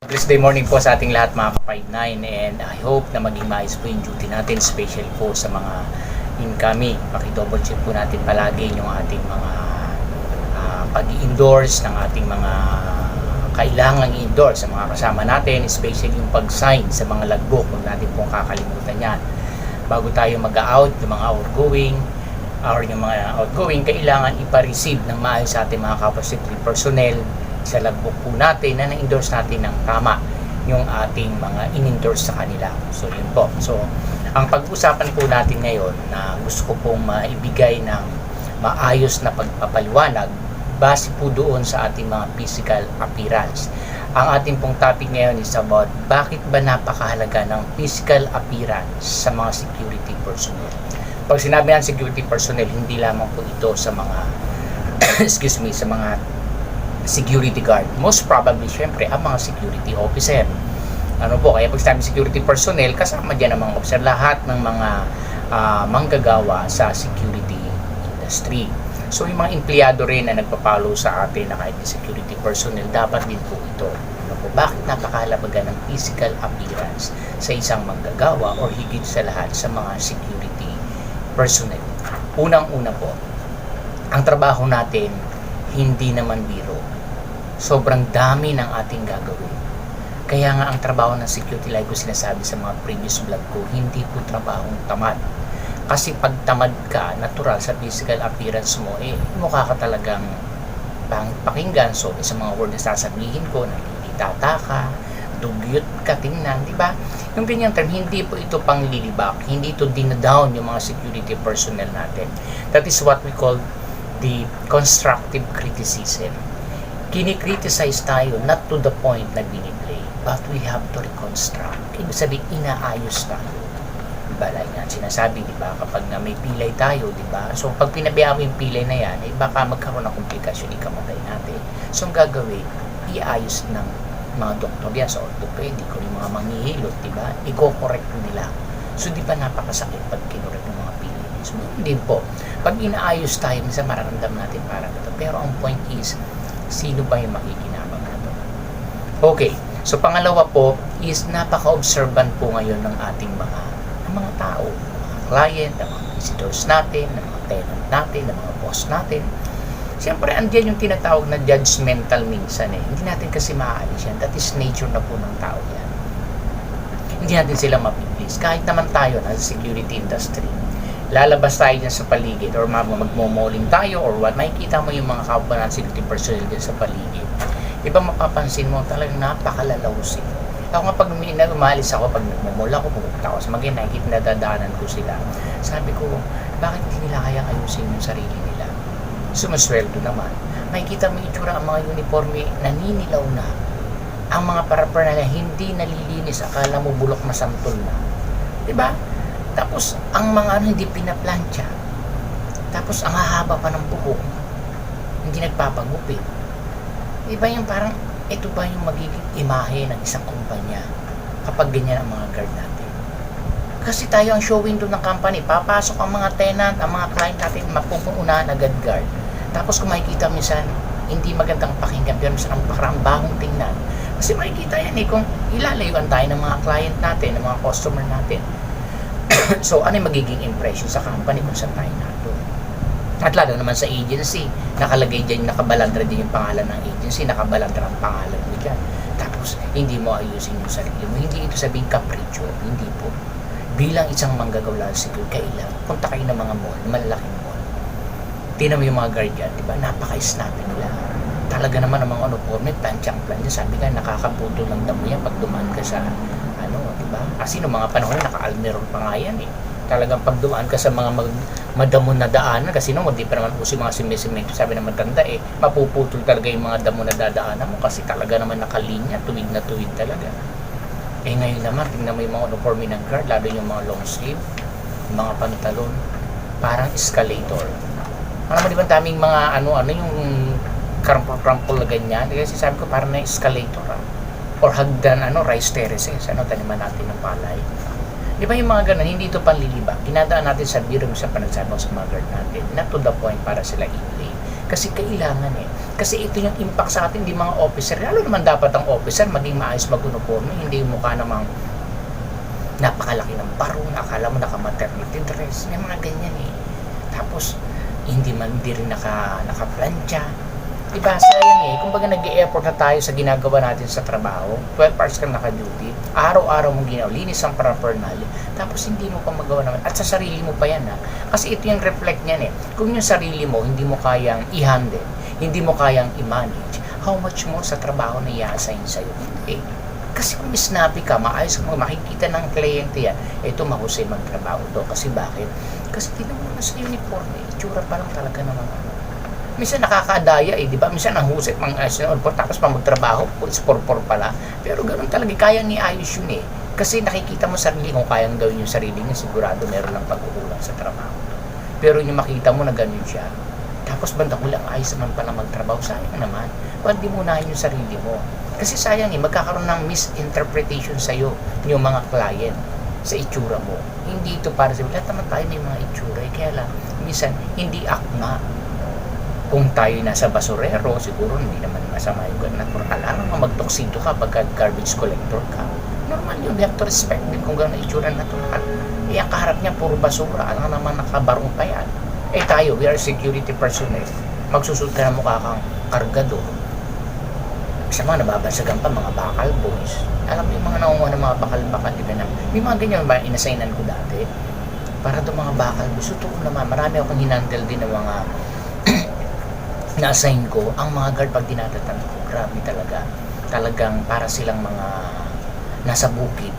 Thursday morning po sa ating lahat mga ka-5-9 and I hope na maging maayos po yung duty natin especially po sa mga incoming. Pakidouble check po natin palagi yung ating mga ah, pag-endorse ng ating mga kailangang i-endorse sa mga kasama natin especially yung pag-sign sa mga logbook. Huwag natin pong kakalimutan yan. Bago tayo mag-out yung mga outgoing or yung mga outgoing kailangan ipa-receive ng maayos sa ating mga kapwa security personnel sa logbook po natin na na-endorse natin ng tama yung ating mga in-endorse sa kanila. So, yun po. So, ang pag-usapan po natin ngayon na gusto ko pong maibigay ng maayos na pagpapaliwanag base po doon sa ating mga physical appearance. Ang ating pong topic ngayon is about bakit ba napakahalaga ng physical appearance sa mga security personnel. Pag sinabi ng security personnel, hindi lamang po ito sa mga excuse me, sa mga security guard. Most probably, syempre, ang mga security officer. Ano po, kaya pag sinabi security personnel, kasama dyan ang mga officer, lahat ng mga ah, manggagawa sa security industry. So, yung mga empleyado rin na nagpapalo sa atin na kahit security personnel, dapat din po ito. Ano po, bakit napakahalaga ng physical appearance sa isang manggagawa or higit sa lahat sa mga security personnel? Unang-una po, ang trabaho natin hindi naman biro. Sobrang dami ng ating gagawin. Kaya nga ang trabaho ng security like ko sinasabi sa mga previous vlog ko, hindi po trabahong tamad. Kasi pag tamad ka, natural sa physical appearance mo, eh, mukha ka talagang pakinggan. So, sa mga word na sasabihin ko, nalilitata ka, dugyot ka tingnan, di ba? Yung ganyang term, hindi po ito pang lilibak, hindi ito dinadown yung mga security personnel natin. That is what we call the constructive criticism. Kini-criticize tayo not to the point na biniplay, but we have to reconstruct. Ibig sabihin, inaayos tayo. Diba, like nga sinasabi, di ba, kapag na may pilay tayo, di ba, so pag pinabiyaan mo yung pilay na yan, eh, baka magkaroon ng komplikasyon, ikamatay natin. So, ang gagawin, iayos ng mga doktor yan sa orthopedic o yung mga manghihilot, di ba, i-correct nila. So, di ba napakasakit pag kinorek ng mga pilay? So, hindi po. Pag inaayos tayo, minsan mararamdaman natin parang ito. Pero ang point is, sino ba yung makikinabang natin? Okay. So, pangalawa po is napaka-observant po ngayon ng ating mga ng mga tao, ng mga client, ng mga visitors natin, ng mga tenant natin, ng mga boss natin. Siyempre, andyan yung tinatawag na judgmental minsan eh. Hindi natin kasi maaalis yan. That is nature na po ng tao yan. Hindi natin sila mapiplease. Kahit naman tayo na security industry, lalabas tayo dyan sa paligid or mag magmomoling tayo or what, makikita mo yung mga kapwa ng security personnel dyan sa paligid. Iba mapapansin mo talagang napakalalawsin. Ako nga pag umalis ako, pag nagmumula ako, pupunta ako sa mga nakikita na dadaanan ko sila. Sabi ko, bakit hindi nila kaya ayusin yung sarili nila? Sumasweldo naman. Makikita mo itsura ang mga uniforme, naninilaw na. Ang mga paraphernalia hindi nalilinis, akala mo bulok na santol na. 'Di ba? Tapos ang mga ano hindi pinaplansya. Tapos ang hahaba pa ng buhok. Hindi nagpapagupit. 'Di ba yung parang ito ba yung magiging imahe ng isang kumpanya kapag ganyan ang mga guard natin? Kasi tayo ang show window ng company. Papasok ang mga tenant, ang mga client natin, mapupununahan agad guard. Tapos kung makikita minsan, hindi magandang pakinggan, pero minsan ang parang bahong tingnan. Kasi makikita yan eh, kung ilalayuan tayo ng mga client natin, ng mga customer natin. so, ano yung magiging impression sa company kung saan tayo nato? At lalo naman sa agency, nakalagay dyan, nakabalandra din yung pangalan ng agency, nakabalandra ang pangalan mo dyan. Tapos, hindi mo ayusin yung sarili mo. Hindi ito sabihin kapritsyo. Hindi po. Bilang isang manggagawa siguro, kailan, punta kayo ng mga mall, malalaking mall. Tingnan mo yung mga guard di ba? Napaka-snappy nila. Talaga naman ang mga uniforme, planchang plan dyan. Sabi nga, nakakaputo ng damo yan pag dumaan ka sa, ano, di ba? Kasi noong mga panahon, naka-almeron pa nga yan eh talagang pag dumaan ka sa mga mag, madamo na daanan kasi no, hindi pa naman uso mga simisimento sabi ng matanda eh, mapuputol talaga yung mga damo na dadaanan mo kasi talaga naman nakalinya, tuwid na tuwid talaga. Eh ngayon naman, tingnan mo yung mga uniforme ng guard, lalo yung mga long sleeve, yung mga pantalon, parang escalator. Alam mo di ba daming mga ano, ano yung crampol-crampol na ganyan, kasi sabi ko parang na escalator ah. Or hagdan, ano, rice terraces, ano, taniman natin ng palay. Di ba yung mga ganun, hindi ito panlilibak. Kinadaan natin sa biro sa panagsabi sa mga guard natin. Not to the point para sila i-play. Kasi kailangan eh. Kasi ito yung impact sa atin, di mga officer. Lalo naman dapat ang officer maging maayos mag-uniforme, hindi yung mukha namang napakalaki ng barong, akala mo naka-maternity dress, may mga ganyan eh. Tapos, hindi man hindi rin naka, naka-plancha. Diba, sayang eh. Kumbaga nag-e-effort na tayo sa ginagawa natin sa trabaho. 12 hours kang naka-duty. Araw-araw mong ginawa. Linis ang paraphernalia. Tapos hindi mo pa magawa naman. At sa sarili mo pa yan ha. Kasi ito yung reflect niyan eh. Kung yung sarili mo, hindi mo kayang i-handle, hindi mo kayang i-manage, how much more sa trabaho na i-assign sa'yo? Eh, kasi kung snappy ka, maayos mo, makikita ng kliyente yan, ito mahusay magtrabaho to. Kasi bakit? Kasi tinan mo na sa uniform, eh, itsura pa lang talaga naman ano. Minsan nakakadaya eh, di ba? Minsan ang husay pang uh, sinunod tapos pang magtrabaho, sporpor pala. Pero ganun talaga, kaya ni ayos yun eh. Kasi nakikita mo sarili kung kayang gawin yung sarili niya, sigurado meron lang pagkukulang sa trabaho. Pero yung makita mo na ganun siya, tapos bandang ulang ayos naman pala magtrabaho, sayang naman. Ba't di mo unahin yung sarili mo? Kasi sayang eh, magkakaroon ng misinterpretation sa'yo yung mga client sa itsura mo. Hindi ito para sa lahat naman tayo may mga itsura. Eh, kaya lang, minsan, hindi akma. Kung tayo nasa basurero, siguro hindi naman masama yung ganun. Natural. Alam mo, magtoksido ka pagka garbage collector ka. Normal yun. You have to respect din kung gano'n itsura natural. Eh, ang kaharap niya, puro basura. Alam naman nakabarong pa yan. Eh tayo, we are security personnel. Magsusud ka na mukha kang kargador sa mga nababasagan pa, mga bakal boys. Alam mo yung mga naunguha ng mga bakal-bakal, di ba na? May mga ganyan ba inassignan ko dati? Para doon mga bakal boys. Totoo naman, marami akong hinandle din ng mga na-assign ko. Ang mga guard pag dinadatan ko, grabe talaga. Talagang para silang mga nasa bukid.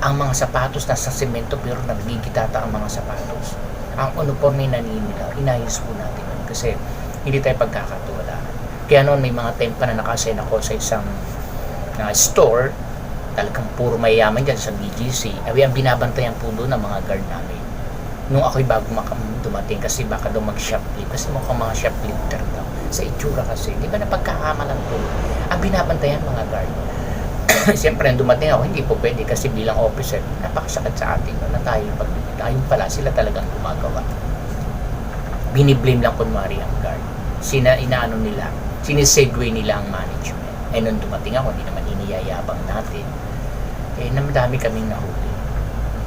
Ang mga sapatos nasa semento pero nagigitata ang mga sapatos. Ang uniforme na nila, inayos po natin yun kasi hindi tayo pagkakatuwalaan. Kaya noon may mga time pa na nakasign ako sa isang na store, talagang puro mayayaman dyan sa BGC. Ay, ang binabantayan po doon ng mga guard namin. Nung ako'y bago makam dumating kasi baka daw mag-shoplift kasi mukhang mga shoplifter daw sa itsura kasi. Di ba napagkakamalan po? Ang binabantayan mga guard. Siyempre, nung dumating ako, hindi po pwede kasi bilang officer, napakasakit sa atin no, na tayo pag ayun pala, sila talagang gumagawa. Biniblame lang kunwari ang guard. Sina, inaano nila, sinesegue nila ang management. Eh, nung dumating ako, hindi naman iniyayabang natin. Eh, namadami kaming nahuli.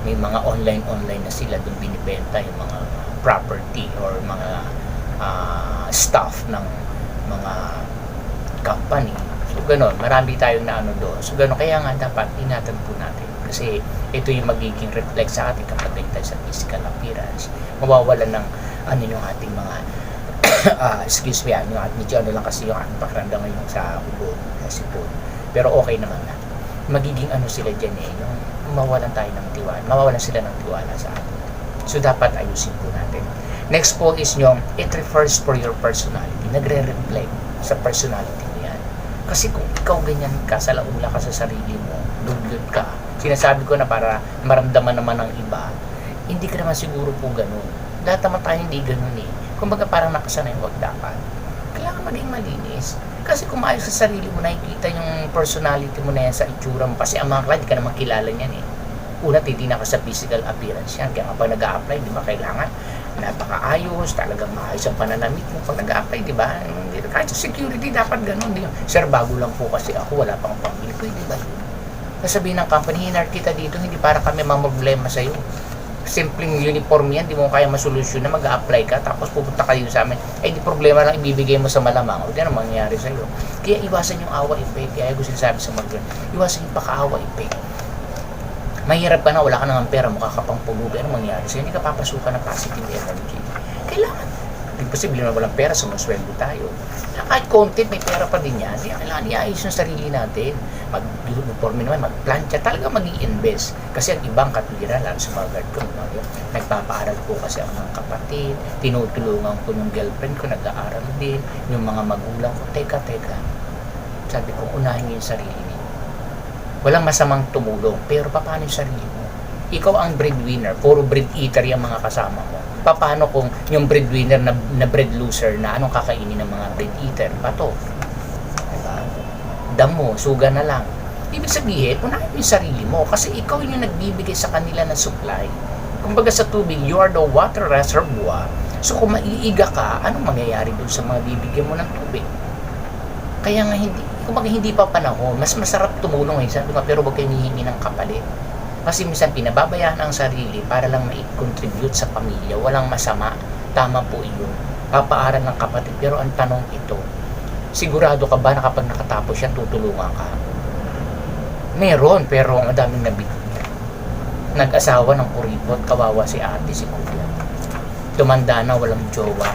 May mga online-online na sila doon binibenta yung mga property or mga ah, staff ng mga company. So, gano'n. Marami tayong naano doon. So, gano'n. Kaya nga, dapat ingatan natin. Kasi ito yung magiging reflect sa ating kapag tayo sa physical appearance. Mawawala ng ano yung ating mga ah, excuse me, ano, at medyo ano lang kasi yung ating pakiramdam ngayon sa ubo, sa sipon. Pero okay naman na. Magiging ano sila dyan eh, yung mawalan tayo ng tiwala, mawawalan sila ng tiwala sa atin. So, dapat ayusin po natin. Next po is yung, it refers for your personality. Nagre-reflect sa personality mo yan. Kasi kung ikaw ganyan ka, sa laula ka sa sarili mo, dugyot ka, sinasabi ko na para maramdaman naman ng iba, hindi ka naman siguro po ganun. Lahat naman tayo hindi ganun eh. Kumbaga parang nakasanay, wag dapat. Kailangan maging malinis. Kasi kung maayos sa sarili mo, nakikita yung personality mo na yan sa itsura mo. Kasi ang mga client, ka naman kilala niyan eh. Una, titina ka sa physical appearance yan. Kaya kapag nag apply di ba kailangan napakaayos, talagang maayos ang pananamit mo. Pag nag apply di ba? Kahit security, dapat ganun. Di, Sir, bago lang po kasi ako, wala pang pamilya. Pwede ba yun? Sasabihin ng company, hinar kita dito, hindi para kami mamroblema sa'yo. Simpleng uniform yan, di mo kaya masolusyon na mag apply ka, tapos pupunta ka dito sa amin, eh di problema lang ibibigay mo sa malamang, o di ano mangyayari sa'yo. Kaya iwasan yung awa effect, kaya gusto sinasabi sa mga iwasan yung pakaawa effect. Mahirap ka na, wala ka naman pera, mukha ka pang pulubi, ano mangyayari sa'yo? Hindi ka papasukan ng positive energy. Kailangan. Hindi posible na walang pera, sumasweldo tayo. Kahit konti, may pera pa din yan. Kaya kailangan iayos yung sarili natin. Mag-uniforme naman, mag-plancha, talaga mag invest Kasi ang ibang katwiran, lalo sa mga guard ko, no, nagpapaaral po kasi ang mga kapatid, tinutulungan ko yung girlfriend ko, nag-aaral din, yung mga magulang ko, teka, teka. Sabi ko, unahin yung sarili. Walang masamang tumulong, pero paano yung sarili mo? Ikaw ang breadwinner, puro bread eater yung mga kasama mo. Paano kung yung breadwinner na, na bread loser na anong kakainin ng mga bread eater? Pato. Diba? Damo, suga na lang. Ibig sabihin, unahin yung sarili mo kasi ikaw yung nagbibigay sa kanila ng supply. Kumbaga sa tubig, you are the water reservoir. So kung maiiga ka, anong mangyayari doon sa mga bibigyan mo ng tubig? Kaya nga hindi, kung hindi pa panahon, mas masarap tumulong eh. Sabi ko, pero huwag kayong hihingi ng kapalit. Kasi minsan pinababayaan ang sarili para lang ma-contribute sa pamilya. Walang masama. Tama po iyon. Papaaral ng kapatid. Pero ang tanong ito, sigurado ka ba na kapag nakatapos yan, tutulungan ka? Meron, pero ang daming nabigyan. Nag-asawa ng kuripot, kawawa si ate, si kuya. Tumanda na, walang jowa.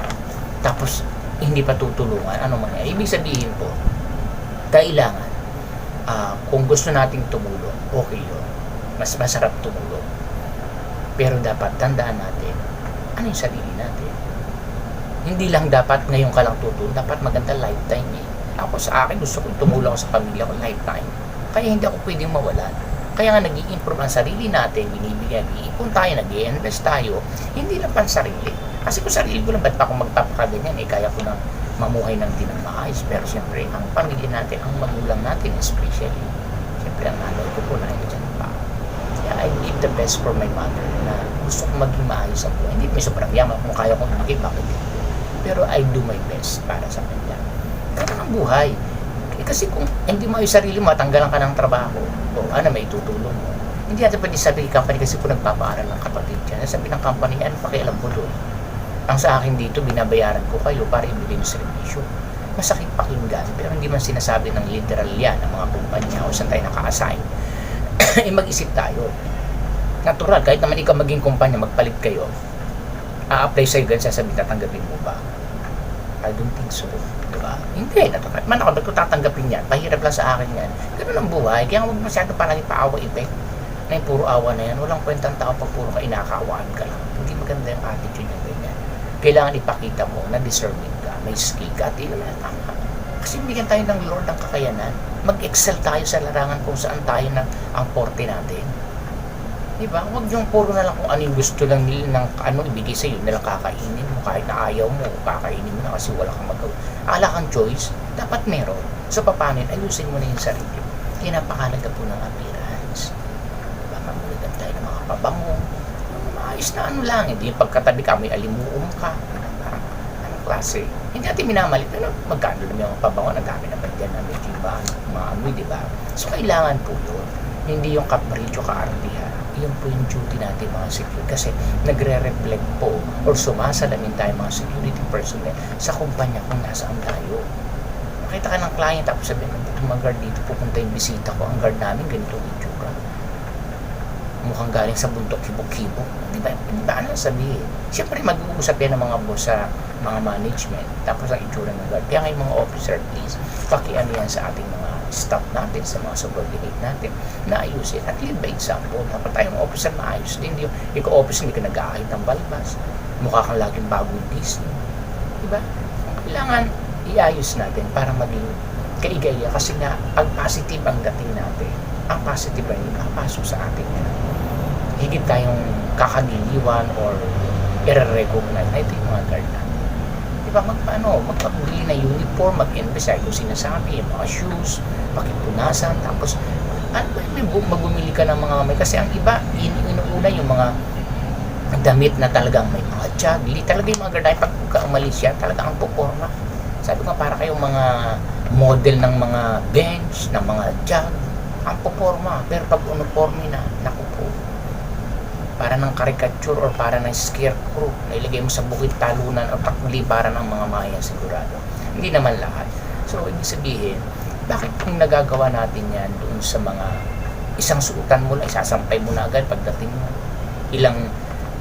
Tapos, hindi pa tutulungan. Ano man yan? Ibig sabihin po, kailangan, ah, kung gusto nating tumulong, okay yun. Mas masarap tumulong. Pero dapat tandaan natin, ano yung sarili natin. Hindi lang dapat ngayon ka lang tutulong, dapat maganda lifetime eh. Ako sa akin, gusto kong tumulong sa pamilya ko lifetime. Kaya hindi ako pwedeng mawalan. Kaya nga nag improve ang sarili natin, binibigyan, iipon tayo, nag invest tayo, hindi lang pan sarili. Kasi kung sarili ko lang, ba't pa ako magpapakaganyan, eh kaya ko na mamuhay ng di ng maayos. Pero siyempre, ang pamilya natin, ang magulang natin especially, siyempre ang nanay ko po na dyan pa. Kaya I did the best for my mother na gusto ko maging maayos buhay. Hindi may sobrang yaman kung kaya kong maging bakit hindi. Pero I do my best para sa kanya. Ganun ang buhay. Eh, kasi kung hindi mo yung sarili mo, tanggalan ka ng trabaho, o ano may tutulong mo. Hindi natin pwede sabi ng company kasi kung nagpapaaral ng kapatid dyan. Sabi ng company, ano pakialam ko doon? Ang sa akin dito, binabayaran ko kayo para ibigay yung servisyo. Masakit pakinggan, pero hindi man sinasabi ng literal yan ng mga kumpanya o saan tayo naka-assign. eh mag-isip tayo. Natural, kahit naman ikaw maging kumpanya, magpalit kayo, a-apply sa'yo ganun, sasabihin, tatanggapin mo ba? I don't think so. Diba? Hindi, natural. Man ako, ba't ko tatanggapin yan? Pahirap lang sa akin yan. Ganun ang buhay. Kaya huwag masyado palagi paawa effect. Na yung puro awa na yan. Walang kwentang tao pag puro ka inakawaan ka lang. Hindi maganda yung attitude ganyan. Kailangan ipakita mo na deserving ka, may skill ka, at yun naman tama. Kasi bigyan tayo ng Lord ng kakayanan. Mag-excel tayo sa larangan kung saan tayo na ang porte natin. Di ba? Huwag yung puro na lang kung ano yung gusto lang nila ng ano ibigay sa iyo, nilang kakainin mo kahit na ayaw mo, kakainin mo na kasi wala kang magawa. Ala kang choice, dapat meron. So paano yun? Ayusin mo na yung sarili. Kaya napakalaga po ng appearance. Diba? Mamuligan tayo ng mga pabango. Yung Maayos na ano lang. Hindi yung pagkatabi ka, may alimuum ka. Parang, anong klase? Hindi natin minamalit. Ano, magkano naman yung pabango? Nagkami naman dyan na may tiba, mga amoy, di ba? So kailangan po yun. Hindi yung kapritsyo, kaartihan yun po yung duty natin mga security kasi nagre-reflect po or sumasalamin tayo mga security personnel sa kumpanya kung nasaan tayo. Makita ka ng client tapos sabihin ng mga guard dito pupunta yung bisita ko ang guard namin ganito ang itsura. Mukhang galing sa bundok hibok-hibok. Di ba? Di ba ano sabihin? Siyempre mag-uusap yan ng mga boss sa mga management tapos ang itsura ng guard. Kaya ngayon mga officer please, pakiano yan sa ating mga staff natin, sa mga subordinate natin, na ayusin. At lead by example, dapat tayong officer na ayos din. Hindi, ikaw officer, hindi ka nag-aahit ng balbas. Mukha kang laging bagong Disney. Diba? Kailangan iayos natin para maging kaigaya kasi nga, pag positive ang dating natin, ang positive ay nakapasok sa atin yan. Higit tayong kakagiliwan or i-recognize na ito yung mga guard natin. Di ba, magpaano, magpabili na uniform, mag-invest kung sinasabi, yung mga shoes, pakipunasan, tapos ano ba, bu- magbumili ka ng mga may, kasi ang iba, in, inuuna yung mga damit na talagang may mga jagli, talaga yung mga guard pag umalis yan, talaga ang puporma. Sabi ko, para kayong mga model ng mga bench, ng mga jug, ang puporma. Pero pag uniforme na, naku para ng caricature or para ng scarecrow na ilagay mo sa bukid talunan o tagliparan ng mga maya sigurado. Hindi naman lahat. So, ibig sabihin, bakit kung nagagawa natin yan doon sa mga isang suotan mo lang, isasampay mo na agad pagdating mo. Ilang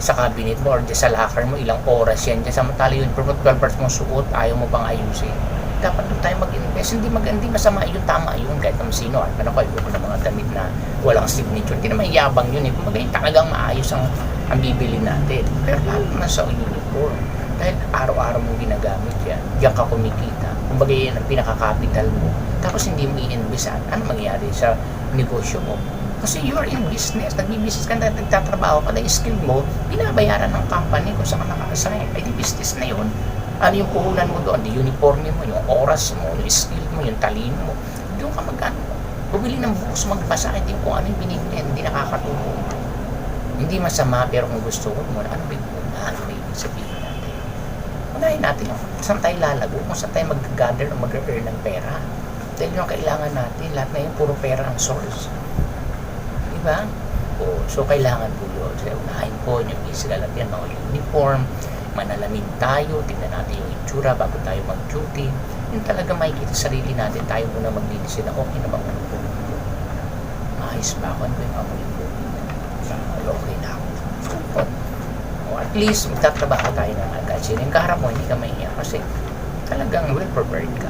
sa cabinet mo or sa locker mo, ilang oras yan. Samantala yun, pero 12 hours mong suot, ayaw mo pang ayusin. Dapat doon tayo mag-invest. Hindi, mag, hindi masama yun, tama yun, kahit naman sino. At ano ko ng mga damit na walang signature. Hindi naman yabang yun eh. Kumbaga yun talagang maayos ang, ang bibili natin. Pero lalo na sa uniform. Dahil araw-araw mong ginagamit yan. Diyan ka kumikita. Kumbaga yan ang pinaka-capital mo. Tapos hindi mo i-investan. Ano mangyayari sa negosyo mo? Kasi you're in business, nagbi-business ka na nagtatrabaho ka na yung skill mo, binabayaran ng company kung saan ka naka-assign. Ay di business na yun. Ano yung puhunan mo doon? Yung uniforme mo, yung oras mo, yung skill mo, yung talino mo. Doon ka mag-ano. Bumili ng bukas magbasa, hindi kung ano yung binibili, hindi nakakatulong. Hindi masama, pero kung gusto mo, ano ba yung ano ba yung sabihin natin? unahin natin yung saan tayo lalago, kung saan tayo mag-gather o mag-earn ng pera. Dahil yung kailangan natin, lahat na yun, puro pera ang source. Di ba? O, so, kailangan po yun. So, unahin po yung physical at yan, mga uniform, manalamin tayo, tingnan natin yung itsura bago tayo mag-duty. Yung talaga makikita sa sarili natin, tayo muna maglinis na okay na bang ano po. Maayos ba ako? Ano ba yung amoy ko? Okay na ako. O at least magtatrabaho tayo ng agad. Sino yung kaharap mo, hindi ka mahiya kasi talagang well prepared ka.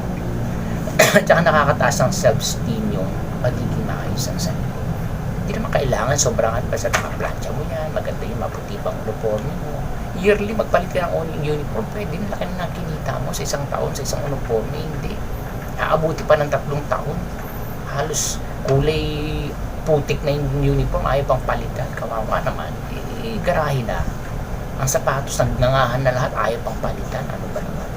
Tsaka nakakataas ang self-esteem yung magiging maayos ang sarili. Hindi naman kailangan sobrang pa sa nakaplansya mo yan, maganda yung maputi pang uniforme mo. Yearly, magpalit ka ng uni- uniform, pwede na laki na kinita mo sa isang taon, sa isang uniforme, hindi. Aabuti pa ng tatlong taon. Halos kulay putik na yung uniform, ayaw pang palitan. Kawawa naman. Eh, garahe na. Ang sapatos, nagnangahan na lahat, ayaw pang palitan. Ano ba naman?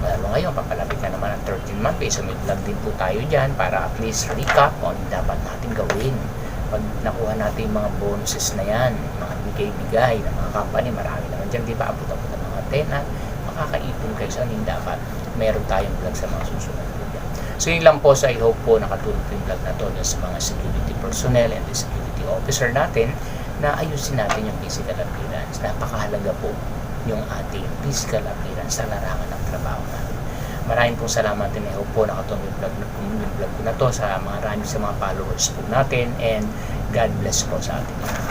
Lalo ngayon, papalapit na naman ang 13 month pay. Vlog din po tayo dyan para at least recap on dapat natin gawin. Pag nakuha natin yung mga bonuses na yan, mga bigay-bigay ng mga company, marami naman dyan, di ba? Abot-abot ng mga tenant, makakaipon kayo sa anin dapat meron tayong vlog sa mga susunod po. So yun lang po sa I hope po nakatulong po yung vlog na to sa mga security personnel and the security officer natin na ayusin natin yung physical appearance. Napakahalaga po yung ating physical appearance sa larangan ng trabaho natin. Maraming pong salamat din. I hope po nakatulong yung vlog, yung vlog ko na to sa mga marami sa mga followers po natin and God bless po sa ating lahat.